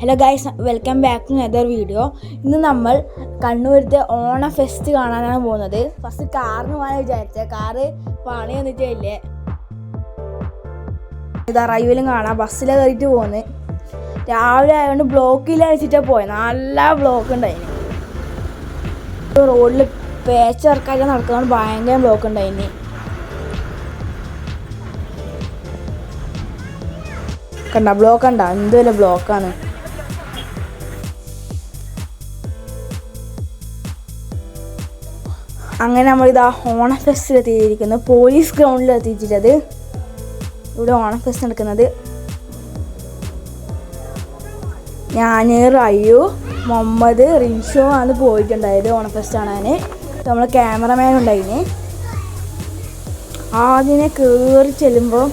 Hello guys welcome back to another video ഇന്ന് നമ്മൾ കണ്ണൂരത്തെ ഓണ ഫെസ്റ്റ് കാണാനാണ് പോകുന്നത്. ഫസ്റ്റ് കാറിന് പോകാൻ വിചാരിച്ചത് കാറ് പണി വന്നിട്ടില്ലേ ഇത് റൈവിലും കാണാം. ബസ്സിലെ കയറിയിട്ട് പോകുന്നത് രാവിലെ ആയതുകൊണ്ട് ബ്ലോക്കിൽ അടിച്ചിട്ടാണ് പോയത് നല്ല ബ്ലോക്ക് ഉണ്ടായിന് റോഡിൽ പേച്ചിറക്കാതെ നടക്കുന്നതുകൊണ്ട് ഭയങ്കര ബ്ലോക്ക് ഉണ്ടായിന് കണ്ട ബ്ലോക്ക് കണ്ട. എന്തുവല്ല ബ്ലോക്കാണ് അങ്ങനെ നമ്മളിതാ ഓണ ഫെസ്റ്റിൽ എത്തിയിരിക്കുന്നു പോലീസ് ഗ്രൗണ്ടിൽ എത്തിച്ചിട്ടത് ഇവിടെ ഓണ ഫെസ്റ്റ് നടക്കുന്നത്. ഞാൻ റയ്യു മുഹമ്മദ് റിൻഷോ ആണ് പോയിട്ടുണ്ടായത് ഓണ ഫെസ്റ്റ് കാണാൻ നമ്മൾ ക്യാമറമാൻ ഉണ്ടായിന്. ആദ്യമേ കയറി ചെല്ലുമ്പോൾ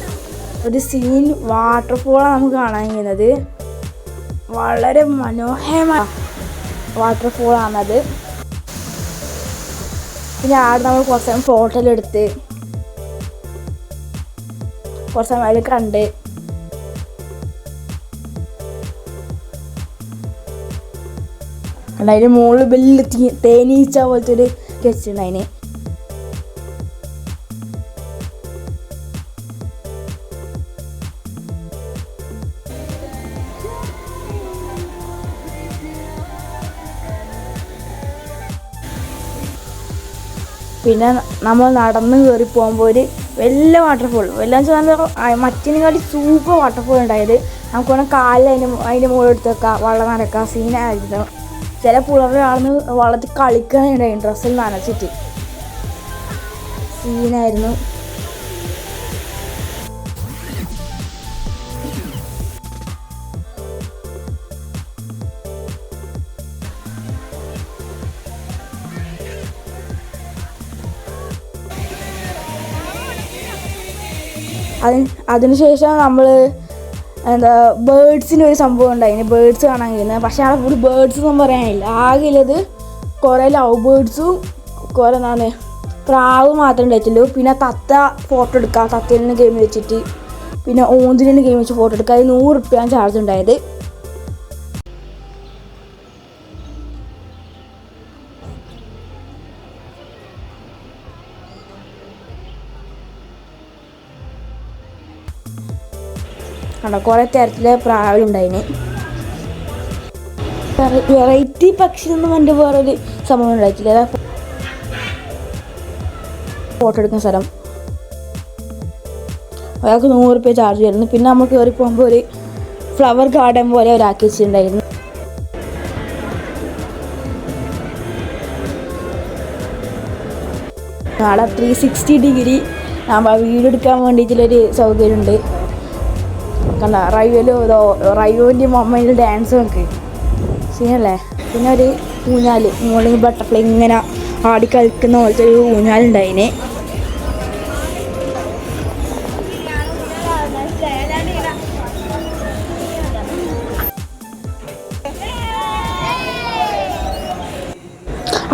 ഒരു സീൻ വാട്ടർഫോളാണ് നമുക്ക് കാണാൻ കഴിയുന്നത്. വളരെ മനോഹരമായ വാട്ടർഫോളാണത് പിന്നെ ആട് നമ്മൾ കുറച്ച് സമയം ഫോട്ടോ എടുത്ത് കുറച്ച് സമയം അതിൽ കണ്ട്. അതിന്റെ മുകളിൽ വലിയ തേനീച്ച പോലത്തെ ഒരു അതിന് പിന്നെ നമ്മൾ നടന്ന് കയറി പോകുമ്പോൾ ഒരു വലിയ വാട്ടർഫോൾ വലിയ വെച്ചാൽ മറ്റിനെക്കാട്ടി സൂപ്പർ വാട്ടർഫോൾ ഉണ്ടായത്. നമുക്ക് വേണം കാലിൽ അതിന് അതിന്റെ മുകളിൽ എടുത്ത് വെക്കാം വെള്ളം നനക്കാം സീനായിരുന്നു ചില പിള്ളേരുടെ ആളുന്ന് വള്ളത്തിൽ കളിക്കാനുണ്ടായി ഡ്രസ്സിൽ നനച്ചിട്ട്. സീനായിരുന്നു അതിന് അതിനുശേഷം നമ്മൾ എന്താ ബേഡ്സിന്റെ ഒരു സംഭവം ഉണ്ടായിന്. ബേഡ്സ് കാണാൻ കഴിയുന്നത് പക്ഷേ അവിടെ ഫുൾ ബേഡ്സ് ഒന്നും പറയാനില്ല. ആകെ ഉള്ളത് കുറേ ലവ് ബേഡ്സും കുറേ എന്താണ് പ്രാവ് മാത്രമേ ഉണ്ടായിട്ടുള്ളൂ. പിന്നെ തത്ത ഫോട്ടോ എടുക്കുക തത്തയിൽ നിന്ന് ഗെയിം വെച്ചിട്ട് പിന്നെ ഓന്തിനെ ഗെയിം വെച്ച് ഫോട്ടോ എടുക്കുക അതിന് നൂറ് റുപ്യാണ് ചാർജ് ഉണ്ടായത്. കണ്ടോ? കുറേ തരത്തിലെ പ്രാവലുണ്ടായിന് വെറൈറ്റി പക്ഷി ഒന്നും പറഞ്ഞിട്ട് വേറൊരു സംഭവം ഉണ്ടായിട്ടില്ല. ഫോട്ടോ എടുക്കുന്ന സ്ഥലം. അയാൾക്ക് നൂറ് റുപ്യ ചാർജ് വരുന്നു. പിന്നെ നമ്മൾ കയറി പോകുമ്പോൾ ഒരു ഫ്ലവർ ഗാർഡൻ പോലെ ഒരാക്കി വെച്ചിട്ടുണ്ടായിരുന്നു നാളെ ത്രീ സിക്സ്റ്റി ഡിഗ്രി. നമ്മൾ വീട് എടുക്കാൻ വേണ്ടിയിട്ടുള്ളൊരു സൗകര്യമുണ്ട്. കണ്ട ഇതോ റൈവോന്റെ മമ്മയിൽ ഡാൻസ് നോക്ക്. സീനല്ലേ പിന്നെ ഒരു ഊഞ്ഞാൽ മോളിൽ ബട്ടർഫ്ലൈ ഇങ്ങനെ ആടി കളിക്കുന്ന പോലത്തെ ഒരു ഊഞ്ഞാലുണ്ടായിന്.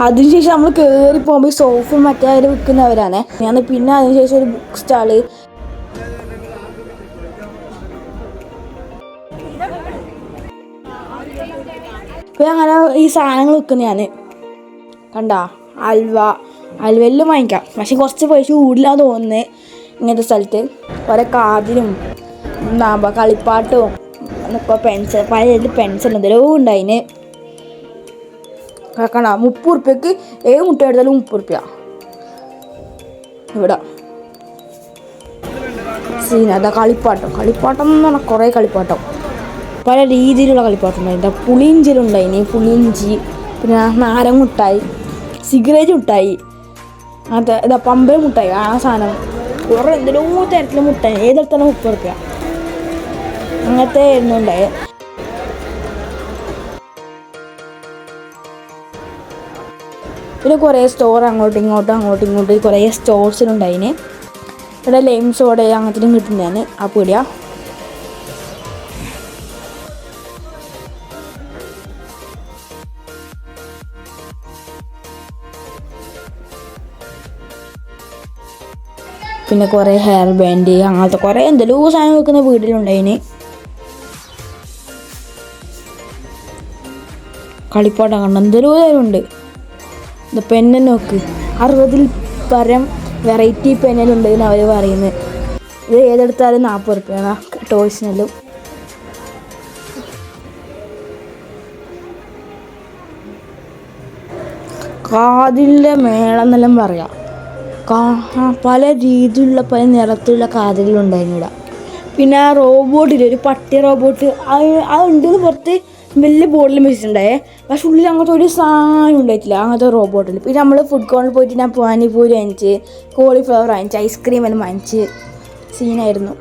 അതിനുശേഷം നമ്മൾ കയറി പോകുമ്പോൾ ഈ സോഫ മറ്റേ വിൽക്കുന്നവരാണ് ഞാൻ പിന്നെ അതിനുശേഷം ഒരു ബുക്ക് സ്റ്റാൾ ഇപ്പം അങ്ങനെ ഈ സാധനങ്ങൾ വെക്കുന്ന ഞാൻ കണ്ട? അൽവ. അൽവെല്ലാം വാങ്ങിക്കാം. പക്ഷെ കുറച്ച് പൈസ കൂടുതലാന്ന് തോന്നുന്നത് ഇങ്ങനത്തെ സ്ഥലത്ത്. ഓരോ കാതിലും എന്താ കളിപ്പാട്ടും എന്നൊക്കെ പെൻസിൽ പല പെൻസിൽ എന്തെല്ലോ ഉണ്ടായിന്. കണ്ട? മുപ്പത് ഉറുപ്പ്യക്ക് ഏത് മുട്ട എടുത്താലും മുപ്പത് ഉറുപ്പ്യ. ഇവിടെ. സീന കളിപ്പാട്ടം. കളിപ്പാട്ടം എന്ന് പറഞ്ഞാൽ കുറേ കളിപ്പാട്ടം. പല രീതിയിലുള്ള കളിപ്പാട്ടുണ്ടായിരുന്നു പുളിയിഞ്ചിലുണ്ടായിന് പുളിയിഞ്ചി പിന്നെ നാരങ്ങ മുട്ടായി സിഗരറ്റ് മുട്ടായി അങ്ങനത്തെ ഇതാ പമ്പ മുട്ടായി ആ സാധനം. കുറേ എന്തെല്ലോ തരത്തിൽ മുട്ടായി ഏതെടുത്താലും മുപ്പത് റുപ്യ അങ്ങനത്തെ ആയിരുന്നു ഉണ്ടായത്. പിന്നെ കുറേ സ്റ്റോർ അങ്ങോട്ടും ഇങ്ങോട്ടും അങ്ങോട്ടും ഇങ്ങോട്ടും കുറേ സ്റ്റോർസിലുണ്ടായിന് ഇവിടെ ലൈം സോഡ അങ്ങനത്തെ കിട്ടുന്നതാണ്. ആ പീടിയ. പിന്നെ കുറേ ഹെയർ ബാൻഡ് അങ്ങനത്തെ കുറേ എന്തെല്ലോ സാധനം വെക്കുന്ന വീട്ടിലുണ്ടായിന്. കളിപ്പാട്ടം കണ്ട എന്തെല്ലോ ഉണ്ട് ഇത് പെന്നെ നോക്ക്. അറുപതിൽ പരം വെറൈറ്റി പെന്നുണ്ട് എന്ന് അവർ പറയുന്നത് ഇത് ഏതെടുത്താലും നാൽപ്പത് റുപ്യാണ് ടോയ്സിനെല്ലാം കാതിലെ മേളം എന്നെല്ലാം പറയാം. പല രീതിയിലുള്ള പല നിറത്തിലുള്ള കാതിലുണ്ടായിരുന്നു ഇവിടെ. പിന്നെ ആ റോബോട്ടില്ല ഒരു പട്ടി റോബോട്ട് ആ ഉണ്ടെന്ന് പുറത്ത് വലിയ ബോർഡിൽ വെച്ചിട്ടുണ്ടായേ പക്ഷെ ഉള്ളിൽ അങ്ങനത്തെ ഒരു സാധനം ഉണ്ടായിട്ടില്ല അങ്ങനത്തെ റോബോട്ടിൽ പിന്നെ നമ്മൾ ഫുഡ് കോണിൽ പോയിട്ട് ഞാൻ പാനിപൂരി വാങ്ങിച്ച് കോളിഫ്ലവർ വാങ്ങിച്ച് ഐസ്ക്രീം എല്ലാം വാങ്ങിച്ച് സീനായിരുന്നു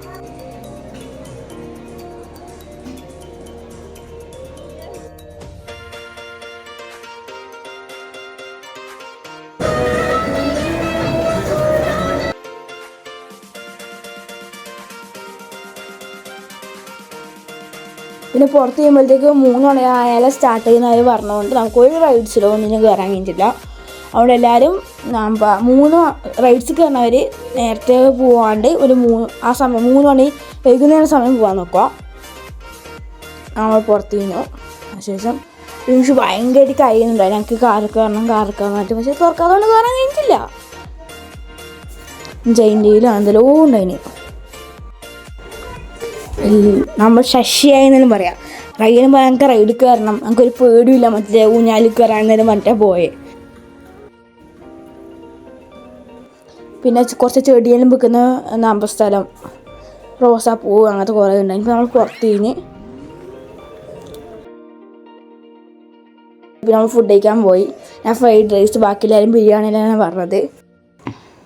പിന്നെ പുറത്ത് ചെയ്യുമ്പോഴത്തേക്ക് മൂന്ന് മണിയായാലും സ്റ്റാർട്ട് ചെയ്യുന്നവർ പറഞ്ഞുകൊണ്ട് നമുക്ക് ഒരു റൈഡ്സിലോ ഒന്നിനും കയറാൻ കഴിഞ്ഞിട്ടില്ല. അവിടെ എല്ലാവരും മൂന്ന് റൈഡ്സ് കയറുന്നവർ നേരത്തെ പോവാണ്ട് ഒരു മൂന്ന് ആ സമയം മൂന്ന് മണി വൈകുന്നേരം സമയം പോകാൻ നോക്കുക. നമ്മൾ പുറത്ത് ചെയ്യുന്നു. അതിനുശേഷം എനിക്ക് ഭയങ്കരമായിട്ട് കഴിയുന്നുണ്ടായി ഞങ്ങൾക്ക് കാർ കയറണം കാർ കയറണം പക്ഷേ തുറക്കാതുകൊണ്ട് കയറാൻ കഴിഞ്ഞിട്ടില്ല. ജൈന്റെയിലും എന്തെല്ലോ ഉണ്ടായിരുന്നു നമ്മൾ ശശിയായി പറയാം. റൈഡിന് ഭയങ്കര റൈഡ് കയറണം ഞങ്ങൾക്കൊരു പേടിയില്ല മറ്റേ ഊഞ്ഞാലിൽ കയറാൻ മറ്റേ പോയെ. പിന്നെ കുറച്ച് ചെടിയെല്ലാം വെക്കുന്ന നമ്പർ സ്ഥലം. റോസാപ്പൂ അങ്ങനത്തെ കുറേ ഉണ്ടായി ഇപ്പം നമ്മൾ പുറത്ത് കഴിഞ്ഞ് പിന്നെ നമ്മൾ ഫുഡ് കഴിക്കാൻ പോയി. ഞാൻ ഫ്രൈഡ് റൈസ് ബാക്കി എല്ലാവരും ബിരിയാണിയിലാണ് പറഞ്ഞത്.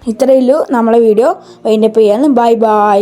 ഇത്രയേ ഉള്ളൂ നമ്മളെ വീഡിയോ വൈൻഡപ്പ് ചെയ്യാൻ ബൈ ബൈ.